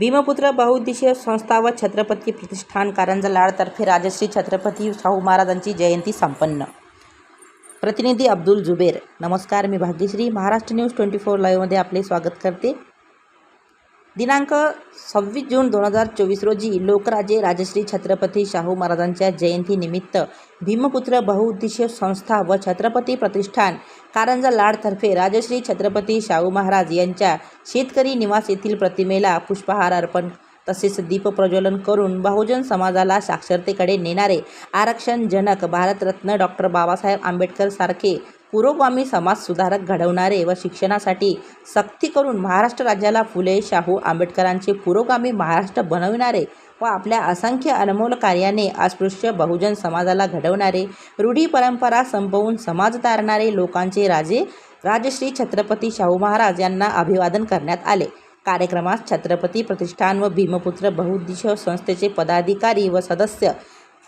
भीमपुत्र बहुउद्देशीय संस्था व छत्रपती प्रतिष्ठान कारंजा लाडतर्फे राजश्री छत्रपती शाहू महाराजांची जयंती संपन्न. प्रतिनिधी अब्दुल जुबेर. नमस्कार मी Bhagyashree. Maharashtra news twenty four लाईव्हमध्ये आपले स्वागत करते. दिनांक सव्वीस जून दोन हजार चोवीस रोजी लोकराजे राजश्री छत्रपती शाहू महाराजांच्या जयंतीनिमित्त भीमपुत्र बहुउद्देशीय संस्था व छत्रपती प्रतिष्ठान कारंजा लाडतर्फे राजश्री छत्रपती शाहू महाराज यांच्या शेतकरी निवास येथील प्रतिमेला पुष्पहार अर्पण तसेच दीपप्रज्वलन करून बहुजन समाजाला साक्षरतेकडे नेणारे आरक्षणजनक भारतरत्न डॉक्टर बाबासाहेब आंबेडकर सारखे पुरोगामी समाजसुधारक घडवणारे व शिक्षणासाठी सक्ती करून महाराष्ट्र राज्याला फुले शाहू आंबेडकरांचे पुरोगामी महाराष्ट्र बनविणारे व आपल्या असंख्य अनमोल कार्याने अस्पृश्य बहुजन समाजाला घडवणारे रूढी परंपरा संपवून समाज तारणारे लोकांचे राजे राजश्री छत्रपती शाहू महाराज यांना अभिवादन करण्यात आले. कार्यक्रमात छत्रपती प्रतिष्ठान व भीमपुत्र बहुउद्देशीय संस्थेचे पदाधिकारी व सदस्य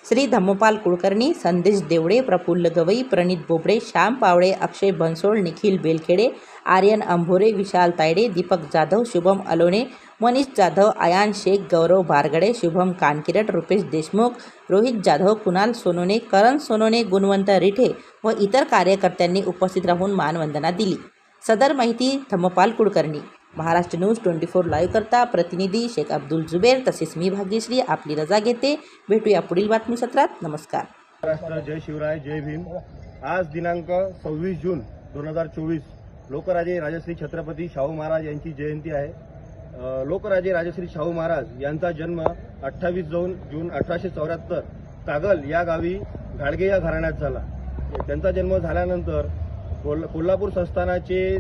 श्री धम्मपाल कुलकर्णी संदेश देवडे प्रफुल्ल गवई प्रणित बोबडे श्याम पावळे अक्षय बनसोड निखिल बेलखेडे आर्यन अंभोरे विशाल तायडे दीपक जाधव शुभम अलोने मनीष जाधव आयान शेख गौरव बारगडे शुभम कानकिरट रुपेश देशमुख रोहित जाधव कुणाल सोनोने करण सोनोने गुणवंत रिठे व इतर कार्यकर्त्यांनी उपस्थित राहून मानवंदना दिली. सदर माहिती Dhammapal Kulkarni. Maharashtra news twenty four live करता प्रतिनिधी शेख अब्दुल जुबेर तसेच मी भाग्यश्री आपली रजा घेते. भेटूया पुढील बातमी सत्रात नमस्कार. महाराष्ट्र जय शिवराय जय भीम. आज दिनांक सव्वीस जून दोन हजार चोवीस लोकराजे राजश्री छत्रपती शाहू महाराज यांची जयंती आहे. लोकराजे राजश्री शाहू महाराज यांचा जन्म अठ्ठावीस जून जून अठराशे चौऱ्याहत्तर कागल या गावी घाडगे या घराण्यात झाला. त्यांचा जन्म झाल्यानंतर कोल्हापूर संस्थानाचे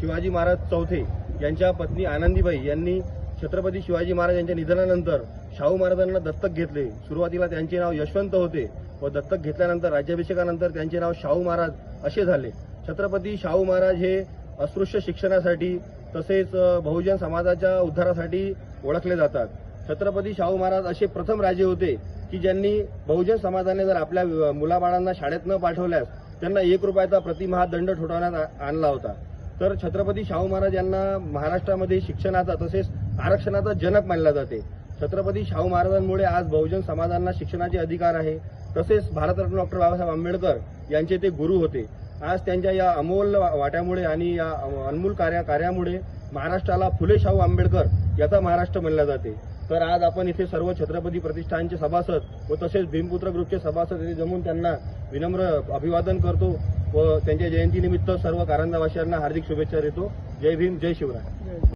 शिवाजी महाराज चौथे यांच्या पत्नी आनंदीबाई यांनी छत्रपती शिवाजी महाराज यांच्या निधनानंतर शाहू महाराजांना दत्तक घेतले. सुरुवातीला त्यांचे नाव यशवंत होते व दत्तक घेतल्यानंतर राज्याभिषेकानंतर त्यांचे नाव शाहू महाराज असे झाले. छत्रपती शाहू महाराज हे अस्पृश्य शिक्षणासाठी तसेच बहुजन समाजाच्या उद्धारासाठी ओळखले जातात. छत्रपती शाहू महाराज असे प्रथम राजे होते की ज्यांनी बहुजन समाजाने जर आपल्या मुलाबाळांना शाळेत न पाठवल्यास त्यांना एक रुपयाचा प्रतिमहा दंड ठोठावण्यात आणला होता. तर छत्रपती शाहू महाराज यांना महाराष्ट्रामध्ये शिक्षणाचा तसेच आरक्षणाचा जनक मानला जाते. छत्रपती शाहू महाराजांमुळे आज बहुजन समाजांना शिक्षणाचे अधिकार आहे. तसेच भारतरत्न डॉक्टर बाबासाहेब आंबेडकर यांचे ते गुरु होते. आज त्यांच्या या अमोल वाट्यामुळे आणि या अनमोल कार्या कार्यामुळे महाराष्ट्राला फुले शाहू आंबेडकर याचा महाराष्ट्र म्हणला जाते. तर आज आपण इथे सर्व छत्रपती प्रतिष्ठानचे सभासद व तसेच भीमपुत्र ग्रुपचे सभासद इथे जमून त्यांना विनम्र अभिवादन करतो. व त्यांच्या जयंतीनिमित्त सर्व कारंजावासियांना हार्दिक शुभेच्छा देतो. जय भीम जय शिवराय.